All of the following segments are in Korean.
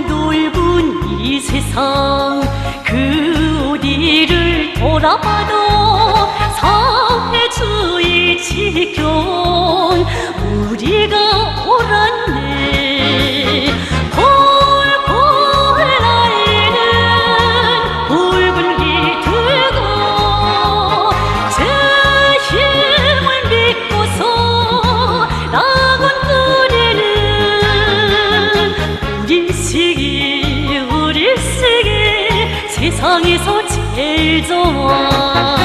넓은 이 세상 그 어디를 돌아봐도 사회주의 지경 우리가 세상에서 제일 좋아.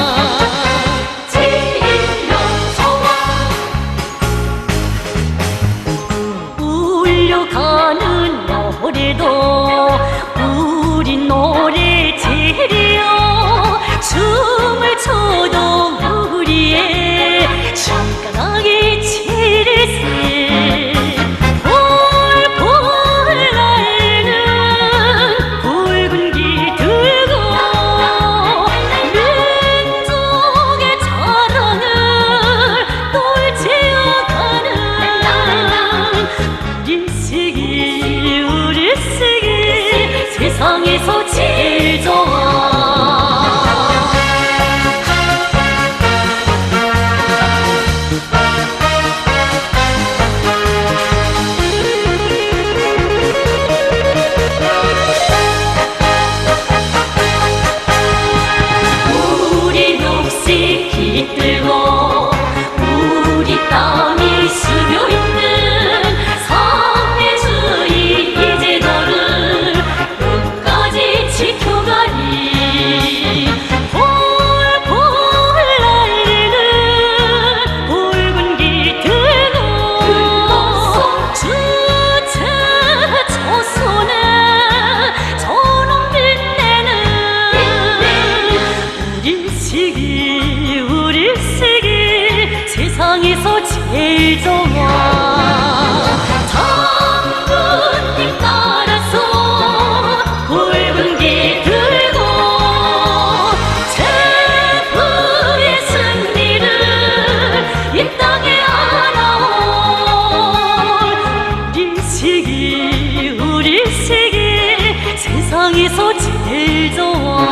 지인명소와 울려가는 노래도 음식이 세상에서 제일 좋아. 장군님 따라서 굵은 길 들고 제부의 승리를 이 땅에 알아온 우리 식이 우리 식이 세상에서 제일 좋아.